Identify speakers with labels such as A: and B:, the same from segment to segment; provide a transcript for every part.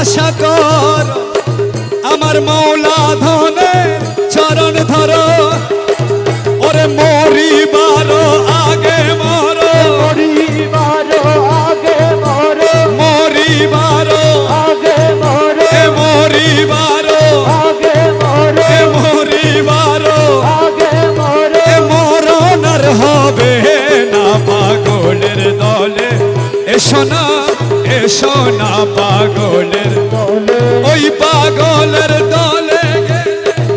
A: আশা কর আমার মৌলা ধনে চরণ ধর। ওরে মরিবার আগে মর।
B: পরিবার আগে মরে।
A: মরিবার
B: আগে মরে।
A: এ মরিবার
B: আগে মরে।
A: এ মরিবার
B: আগে মরে।
A: এ মরণ হবে না পাগলের দলে। এসো না এসো না পাগলের
B: দলে
A: ওই পাগলের দলে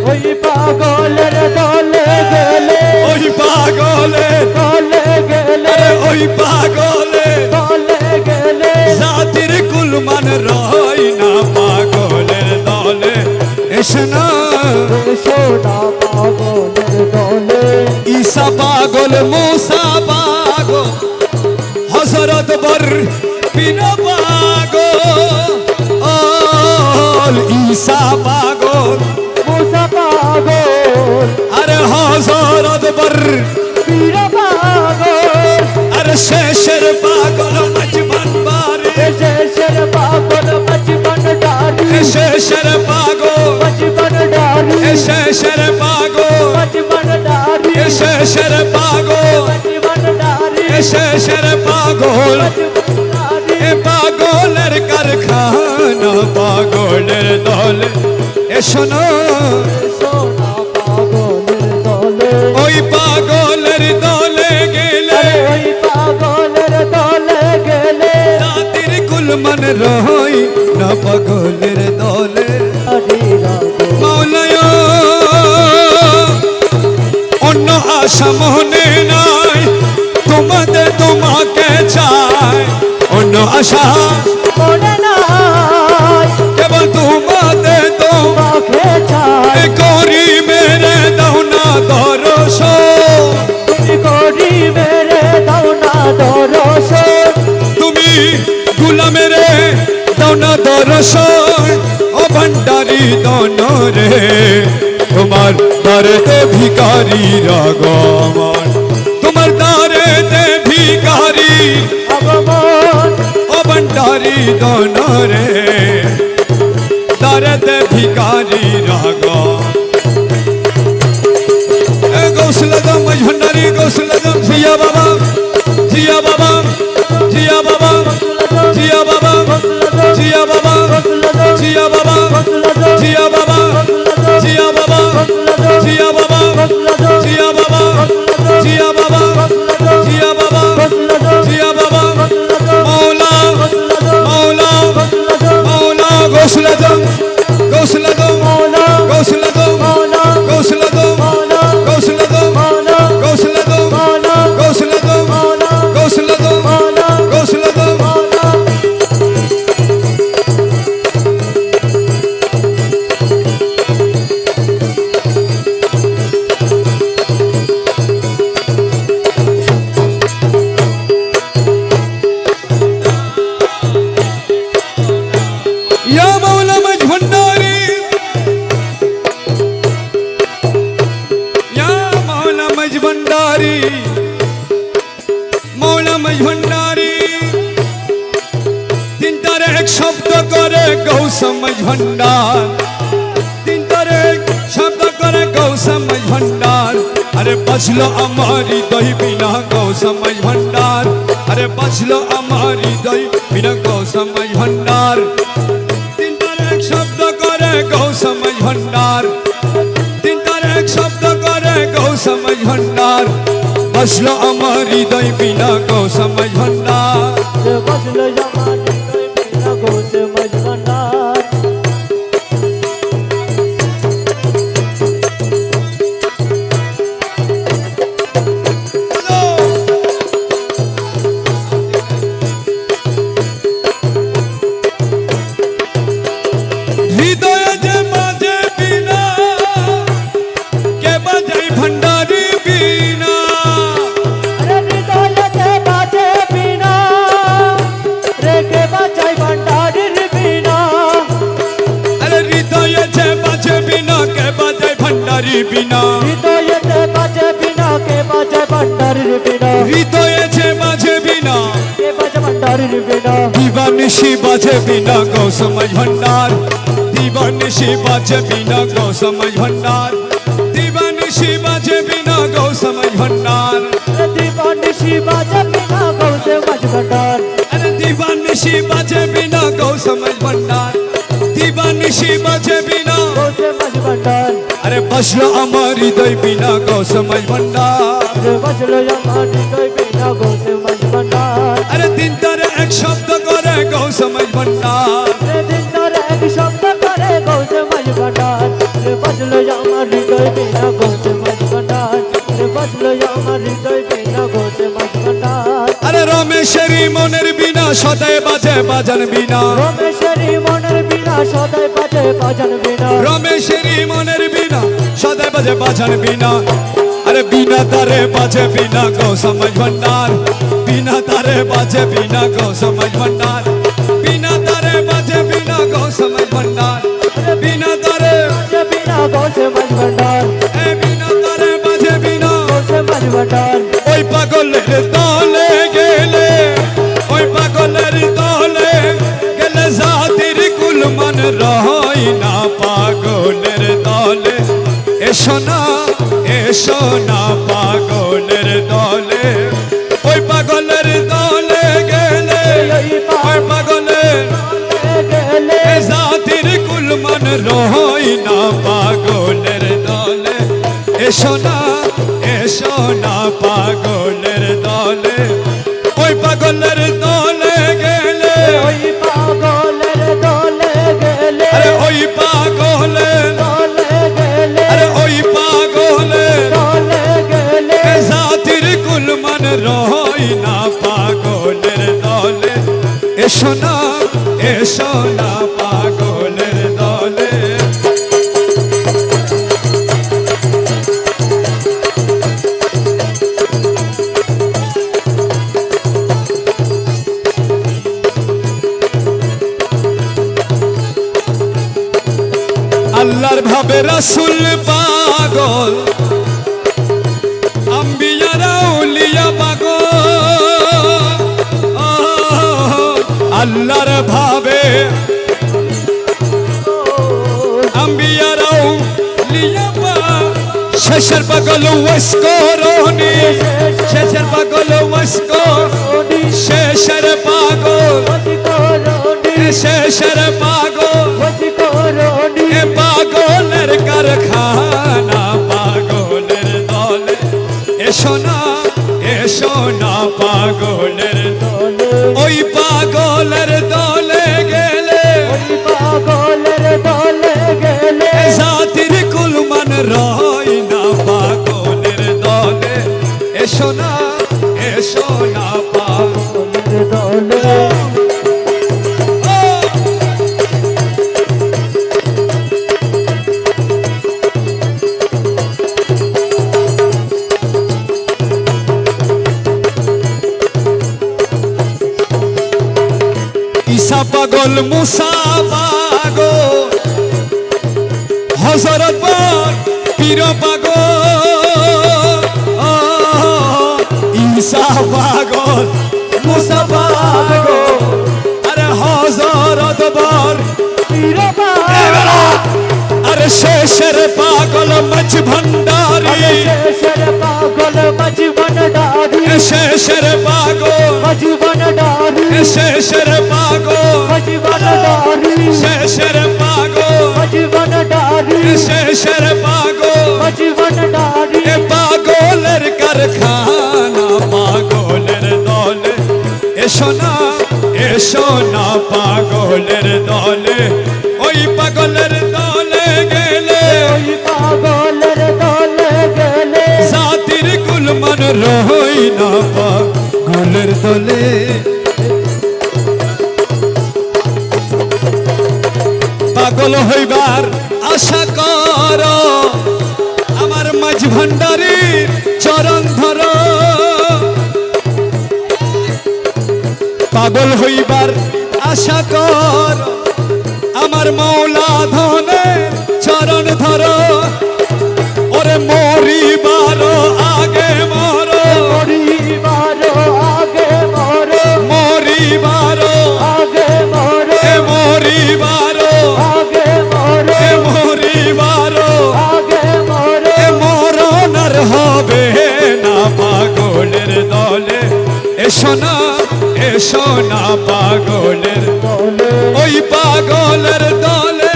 B: ওই পাগলের দলে গেলে
A: ওই পাগলের
B: দলে গেলে
A: ওই পাগলের
B: দলে গেলে।
A: জাতির কুলমান রয় না পাগলের দলে এসো না।
B: সোনা পাগলের দলে।
A: ঈসা পাগল মুসা পাগল হজরত বর বিনা পাগল ঈসা পাগল
B: মুসা পাগল
A: আরে হজরত বর
B: পীর পাগল
A: আরে শেষের পাগল মজবান বারে
B: শেষের পাগল বচপন ডারি
A: শেষের পাগল
B: বচপন ডারি
A: শেষের পাগল
B: বচপন ডারি
A: শেষের পাগল
B: বচপন ডারি
A: শেষের পাগল পাগলের দলে। এসো না ওই পাগলের দলে গেলে
B: ওই পাগলের দলে
A: কুলমান রই না পাগলের দলে। মৌলয়, অন্য আশা মনে নাই, তোমাদের তোমাকে চাই। অন্য আশা
B: মনে
A: গুলামের দন দর্শন ও ভণ্ডারি দন রে তোমার দরদে ভিকারি রাগমন তোমার দরদে ভিকারি
B: আগমন
A: ও ভণ্ডারি দন রে দরদে ভিকারি রাগমন गौसल गम भंडारी गौसल गम सिया बाबा। ইয়া মাওলা মজভন্ডারি ইয়া মাওলা মজভন্ডারি মাওলা মজভন্ডারি তিন তারে এক শব্দ করে গৌস মজভন্ডার তিন তারে শব্দ করে গৌস মজভন্ডার আরে বাঁচলো আমারি দই বিনা গৌস মজভন্ডার আরে বাঁচলো আমারি দই বিনা গৌস মজভন্ডার করে গৌসমজ ভণ্ডার তিনটার এক শব্দ করে গৌসমজ ভণ্ডার বসল আমার হৃদয় বিনা গৌসমজ ভণ্ডার
B: বসল জমানে बाजे बिना। हृदय बाजे बिना के बाजे
A: बट्टर बिना। हृदय बाजे
B: बिना। के बाजे बट्टर
A: बिना। दीवानशी बाजे बिना गौ समझ भंडार दीवानशी बाजे बिना गौ समझ भंडार दीवानशी बाजे बिना गौ समझ भंडार
B: दीवानशी बाजे बिना गौ से भंडार।
A: अरे दीवानशी बाजे बिना गौ समझ भंडार दीवानशी बाजे बिना আরে বাজলো
B: আমার হৃদয় বিনা গৌস মজমন্ডার বাজলো আমার
A: হৃদয় বিনা গৌস মজমন্ডার আরে দিন তার এক শব্দ
B: করে গৌস মজমন্ডার দিন তার এক শব্দ করে গৌস মজমন্ডার বাজলো আমার হৃদয় বিনা গৌস মজমন্ডার বাজলো আমার হৃদয় বিনা গৌস মজমন্ডার
A: আরে রমেশের মনের বিনা সদায় বাজে বাজান বিনা।
B: রমেশের মনের বিনা সদায় বাজে বাজান বিনা।
A: রমেশের মনের বাজে বাজান বিনা। আরে বিনা তারে বাজে বিনা গো সমঝ ভন্ডার। বিনা তারে বাজে বিনা গো সমঝ ভন্ডার। বিনা তারে বাজে বিনা গো সমঝ ভন্ডার। বিনা তারে
B: বাজে বিনা গৌসে মজবন্ডার
A: এ বিনা তারে বাজে বিনা
B: গৌসে মজবন্ডার
A: ওই পাগলের দলে গেলে, ওই পাগলের দলে গেলে জাতির কুলমান রহই না পাগলের দলে। এসো না এসো না পাগলের দলে। ওই পাগলের দলে গেলে, ওই পাগলের জাতির কুলমান রহই না পাগলের দলে। এসো না এসো না পাগলের দলে, ওই পাগলের দলে এসো না আল্লাহর ভাবে রাসুল পাগল। ভাবে। আম্বিয়ারাও শেষের পাগল ওয়াসকরনি শেষের পাগল ওয়াসকর শেষের পাগল শেষের পাগল পাগলের কারখানা পাগলের দলে। এসো না এসো না পাগলের এসো পাগল মুসা পাগল। হজরত পীর পাগল। ঈসা পাগল মুসা পাগল। আরে হজরত
B: পীরবা
A: আরে শেষের পাগল মচ ভণ্ডারি
B: শেষের পাগল মজবন ডারি
A: শেষের পাগল।
B: মজবন ডারি
A: শেষের পাগল।
B: মজবন ডারি
A: শেষের পাগল।
B: মজবন ডারি
A: শেষের পাগল। এসো না এসো না পাগলের দলে ওই পাগলের দলে গেলে।
B: ওই পাগলের দলে গেলে।
A: জাতির কুলমান রহই না পাগলের দলে। পাগল হইবার আশা কর আমার মাঝ ভান্ডারীর চরণ ধর। পাগল হইবার আশা কর। আমার মৌলা ধনের চরণ ধর। ওরে মরিবার আগে মর।
B: মরিবার আগে মর।
A: মরিবার
B: আগে মর। মরিবার আগে মর। মরিবার আগে মর।
A: মরণার হবে না পাগলের দলে। এসো না এসো না পাগলের ওই পাগলের দলে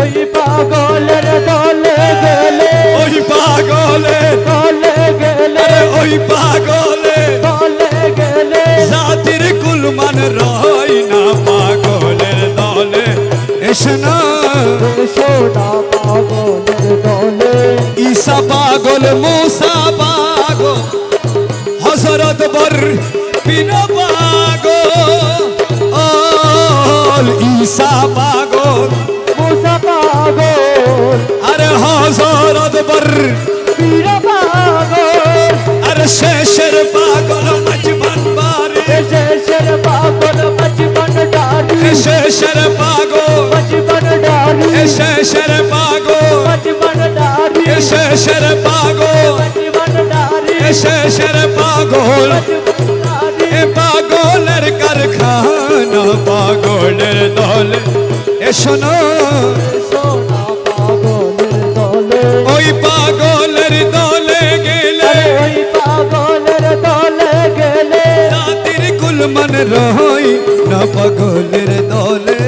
B: ওই পাগলের দলে গেলে
A: ওই পাগলের
B: দলে গেলে
A: ওই পাগলের
B: দলে গেলে।
A: জাতির কুলমান রয় না পাগলের দলে এসো না।
B: সোনা পাগলের দলে।
A: ঈসা পাগল মুসা পাগল হজরত বর বিনা পাগল ঈসা পাগল।
B: মুসা পাগল।
A: আরে হজরত বর।
B: পীর পাগল।
A: আরে শেষের পাগল মজবন বারে।
B: শেষের পাগল বচপন ডারি
A: শেষের পাগল।
B: বচপন ডারি
A: শেষের পাগল।
B: বচপন ডারি
A: শেষের পাগল।
B: বচপন ডারি
A: শেষের পাগল। পাগলের কারখানা, পাগলের দলে। এসো না ওই পাগলের দলে গেলে
B: ওই পাগলের দলে গেলে
A: জাতির কুলমান রহই না পাগলের দলে।